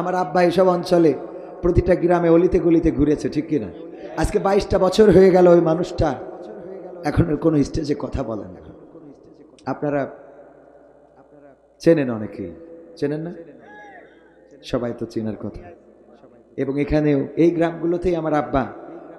আমার আব্বা এসব অঞ্চলে প্রতিটা গ্রামে অলিতে গলিতে ঘুরেছে, ঠিক কিনা আজকে বাইশটা বছর হয়ে গেল ওই মানুষটা এখন কোনো স্টেজে কথা বলেন না। আপনারা চেনেন অনেকেই চেনেন না? সবাই তো চেনার কথা। এবং এখানেও এই গ্রামগুলোতেই আমার আব্বা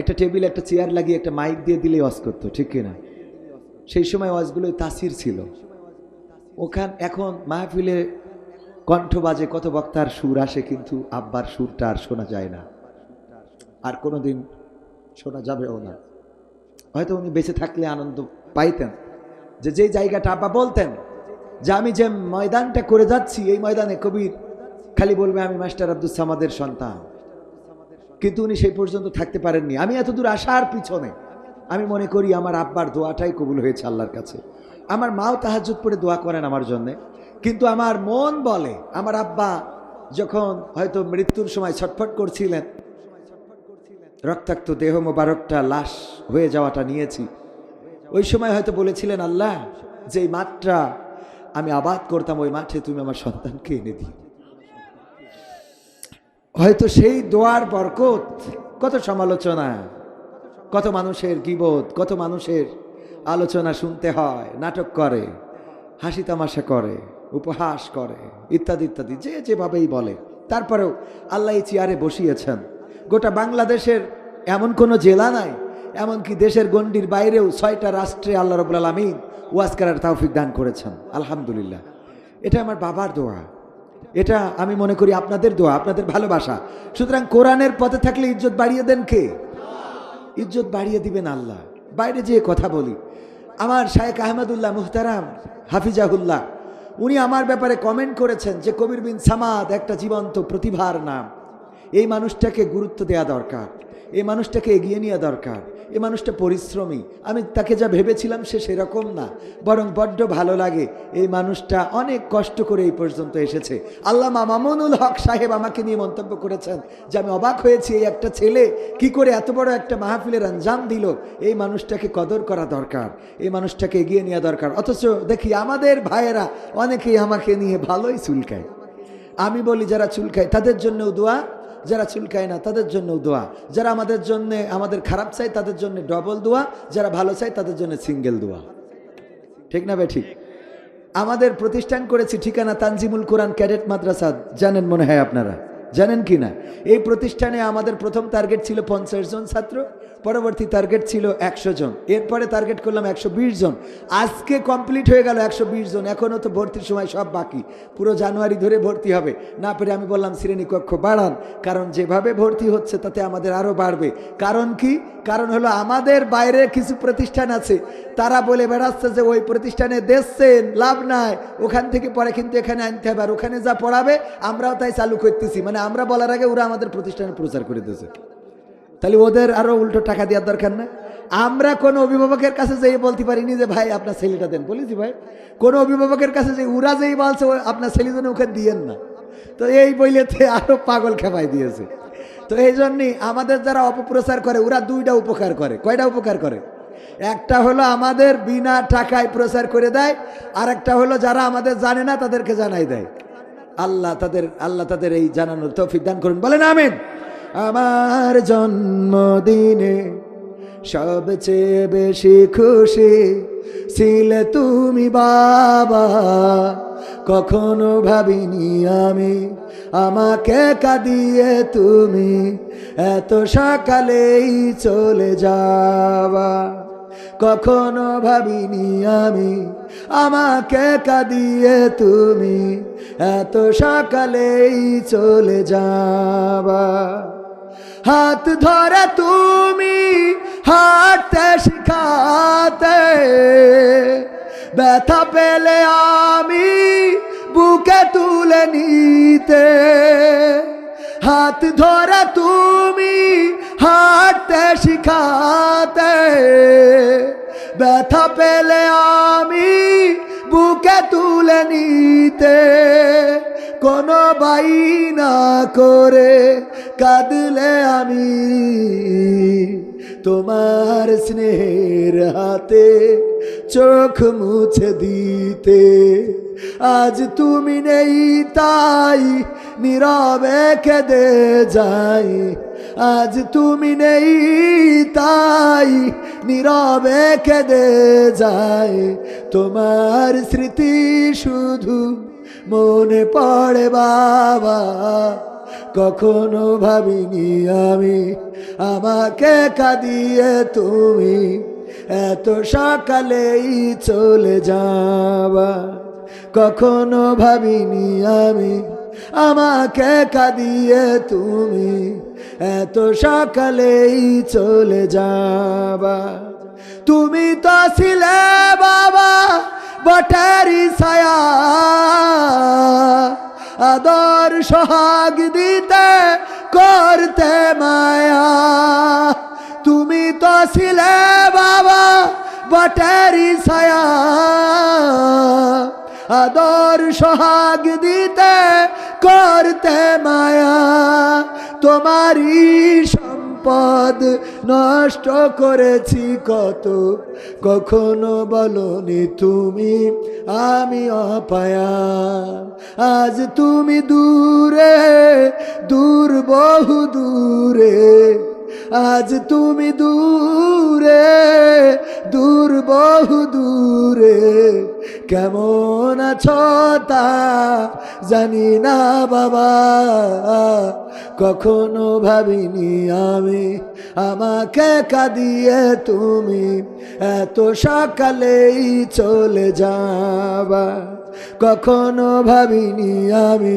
একটা টেবিল একটা চেয়ার লাগিয়ে একটা মাইক দিয়ে দিলে ওয়াজ করতো, ঠিক কিনা সেই সময় ওয়াজগুলো তাসির ছিল। ওখান এখন মাহফিলে কণ্ঠ বাজে, কত বক্তার সুর আসে কিন্তু আব্বার সুরটা আর শোনা যায় না। আর কোনোদিন শোনা যাবেও না। হয়তো উনি বেঁচে থাকলে আনন্দ পাইতেন। যে যেই জায়গাটা আব্বা বলতেন, যে আমি যে ময়দানটা করে যাচ্ছি, এই ময়দানে কবির খালি বলবে, আমি মাস্টার আব্দুল সামাদের সন্তান। কিন্তু উনি সেই পর্যন্ত থাকতে পারেননি। আমি এতদূর আসার পিছনে আমি মনে করি আমার আব্বার দোয়াটাই কবুল হয়েছে আল্লাহর কাছে। আমার মাও তাহাজুদ পড়ে দোয়া করেন আমার জন্যে। কিন্তু আমার মন বলে, আমার আব্বা যখন হয়তো মৃত্যুর সময় ছটফট করছিলেন, রক্তাক্ত দেহ মোবারকটা লাশ হয়ে যাওয়াটা নিয়েছি। ওই সময় হয়তো বলেছিলেন, আল্লাহ, যেই মাঠটা আমি আবাদ করতাম, ওই মাঠে তুমি আমার সন্তানকে এনে দিও। হয়তো সেই দোয়ার বরকত, কত সমালোচনা, কত মানুষের গিবোধ কত মানুষের আলোচনা শুনতে হয়, নাটক করে, হাসি তামাশা করে। উপহাস করে, ইত্যাদি ইত্যাদি, যে যেভাবেই বলে। তারপরেও আল্লাহ এই চেয়ারে বসিয়েছেন। গোটা বাংলাদেশের এমন কোনো জেলা নাই, এমনকি দেশের গণ্ডির বাইরেও ছয়টা রাষ্ট্রে আল্লাহ রবুল আলমিন ওয়াজ করার তৌফিক দান করেছেন। আলহামদুলিল্লাহ। এটা আমার বাবার দোয়া। এটা আমি মনে করি আপনাদের দোয়া, আপনাদের ভালোবাসা। সুতরাং কোরআনের পথে থাকলে ইজ্জত বাড়িয়ে দেন কে? ইজ্জত বাড়িয়ে দিবেন আল্লাহ। বাইরে যেয়ে কথা বলি। আমার শায়েক আহমদুল্লাহ মুহতারাম হাফিজাহুল্লাহ উনি আমার ব্যাপারে কমেন্ট করেছেন যে কবির বিন সামাদ একটা জীবন্ত প্রতিভার নাম। এই মানুষটাকে গুরুত্ব দেওয়া দরকার। এই মানুষটাকে এগিয়ে নেওয়া দরকার। এই মানুষটা পরিশ্রমী। আমি তাকে যা ভেবেছিলাম সে সেরকম না। বরং বড্ড ভালো লাগে এই মানুষটা অনেক কষ্ট করে এই পর্যন্ত এসেছে। আল্লাহ মামুনুল হক সাহেব আমাকে নিয়ে মন্তব্য করেছেন যে আমি অবাক হয়েছি এই একটা ছেলে কি করে এত বড় একটা মাহফিলের আঞ্জাম দিল। এই মানুষটাকে কদর করা দরকার। এই মানুষটাকে এগিয়ে নেওয়া দরকার। অথচ দেখি আমাদের ভাইয়েরা অনেকেই আমাকে নিয়ে ভালোই চুলকায়। আমি বলি যারা চুলকায় তাদের জন্যও দোয়া যারা চুলকায় না, তাদের জন্য দোয়া। যারা আমাদের জন্য, আমাদের খারাপ চাই তাদের জন্য ডবল দোয়া। যারা ভালো চাই তাদের জন্য সিঙ্গেল দোয়া। ঠিক না ভাই? ঠিক। আমাদের প্রতিষ্ঠান করেছি ঠিকানা তানজিমুল কোরআন ক্যাডেট মাদ্রাসা। জানেন মনে হয় আপনারা? জানেন কি না? এই প্রতিষ্ঠানে আমাদের প্রথম টার্গেট ছিল পঞ্চাশ জন ছাত্র, পরবর্তী টার্গেট ছিল একশো জন। এরপরে টার্গেট করলাম একশো বিশ জন। আজকে কমপ্লিট হয়ে গেল একশো বিশ জন। এখনও তো ভর্তির সময় সব বাকি। পুরো জানুয়ারি ধরে ভর্তি হবে। না পেরে আমি বললাম, শ্রেণীকক্ষ, বাড়ান। কারণ যেভাবে ভর্তি হচ্ছে, তাতে আমাদের আরও বাড়বে। কারণ কি? কারণ হলো আমাদের বাইরে কিছু প্রতিষ্ঠান আছে। তারা বলে বেড়াচ্ছে যে, ওই প্রতিষ্ঠানে দেখছেন, লাভ নাই। ওখান থেকে পরে কিন্তু এখানে আনতে হবে। আর ওখানে যা পড়াবে, আমরাও তাই চালু করতেছি। মানে আমরা বলার আগে ওরা আমাদের প্রতিষ্ঠানে প্রচার করে দিয়েছে। তাহলে ওদের আরও উল্টো টাকা দেওয়ার দরকার না। আমরা কোন অভিভাবকের কাছে যেই বলতে পারিনি যে, ভাই, আপনার ছেলেটা দেন। বলেছি, ভাই, কোন অভিভাবকের কাছে যে, ওরা যেই বলছে আপনার ছেলে জন্য ওখানে দিয়েন না। তো এই বইলেতে আরও পাগল খেপাই দিয়েছে। তো এই জন্যই আমাদের যারা অপপ্রচার করে, ওরা দুইটা উপকার করে। কয়টা উপকার করে? একটা হলো আমাদের বিনা টাকায় প্রচার করে দেয় আর একটা হলো যারা আমাদের জানে না, তাদেরকে জানাই দেয়। আল্লাহ তাদের আল্লাহ তাদের এই জানানোর তৌফিক দান করুন। বলেন আমিন। আমার জন্মদিনে সবচেয়ে বেশি খুশি ছিলে তুমি বাবা। কখনো ভাবিনি আমি আমাকে কাঁদিয়ে তুমি এত সকালেই চলে যাবা কখনো ভাবিনি আমি। আমাকে কাঁদিয়ে তুমি এত সকালেই চলে যাবা। হাত ধরে তুমি হাঁটতে শিখাতে, ব্যথা পেলে আমি বুকে তুলে নিতে। হাত ধরে তুমি হাঁটতে শিখাতে ব্যথা পেলে আমি বুকে তুলে নিতে কোনো বাই না করে কাঁদলে আমি তোমার স্নেহের হাতে চোখ মুছে দিতে। আজ তুমি নেই, তাই নীরবে কেঁদে যাই। আজ তুমি নেই, তাই নীরবে কেঁদে যাই। তোমার স্মৃতি শুধু মনে পড়ে, বাবা। কখনো ভাবিনি আমি, আমাকে কাঁদিয়ে তুমি। এত সকালেই চলে যাবা কখনো ভাবিনি আমি, আমাকে কাঁদিয়ে তুমি। এত সকালেই চলে যাবা তুমি তো ছিলে বাবা বটারি ছায়া। আদর সোহাগ দিতে করতে মায়া। তুমি তো ছিলে বটারি ছায়া। আদর সোহাগ দিতে করতে মায়া। তোমারই সম্পদ নষ্ট করেছি কত। কখনো বলনি তুমি আমি অপায়া। আজ তুমি দূরে, দূর, বহু দূরে। আজ তুমি দূরে, দূর, বহু দূরে। কেমন আছো তা জানি না বাবা, কখনো ভাবিনি আমি। আমাকে কাঁদিয়ে তুমি এত সকালেই চলে যাবা। কখনো ভাবিনি আমি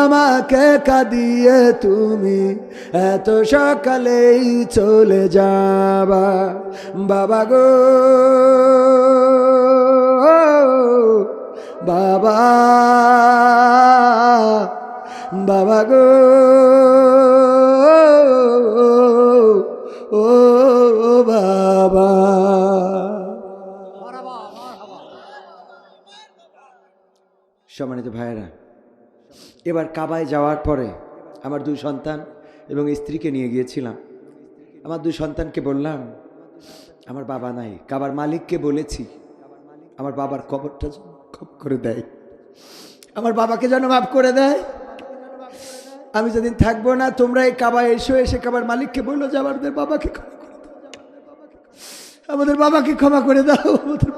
আমাকে কাঁদিয়ে তুমি এত সকালেই চলে যাবা। বাবা গো বাবা বাবা গো ও বাবা। সম্মানিত ভাইয়েরা এবার কাবায় যাওয়ার পরে আমার দুই সন্তান এবং স্ত্রীকে নিয়ে গিয়েছিলাম। আমার দুই সন্তানকে বললাম, আমার বাবা নাই, কাবার মালিককে বলেছি, আমার বাবার কবরটা ক্ষমা করে দেয়। আমার বাবাকে যেন মাফ করে দেয়। আমি যেদিন থাকব না, তোমরা এই কাবায় এসো, এসে কাবার মালিককে বলল যে, আমাদের বাবাকে ক্ষমা করে দাও। আমাদের বাবাকে ক্ষমা করে দাও। আমাদের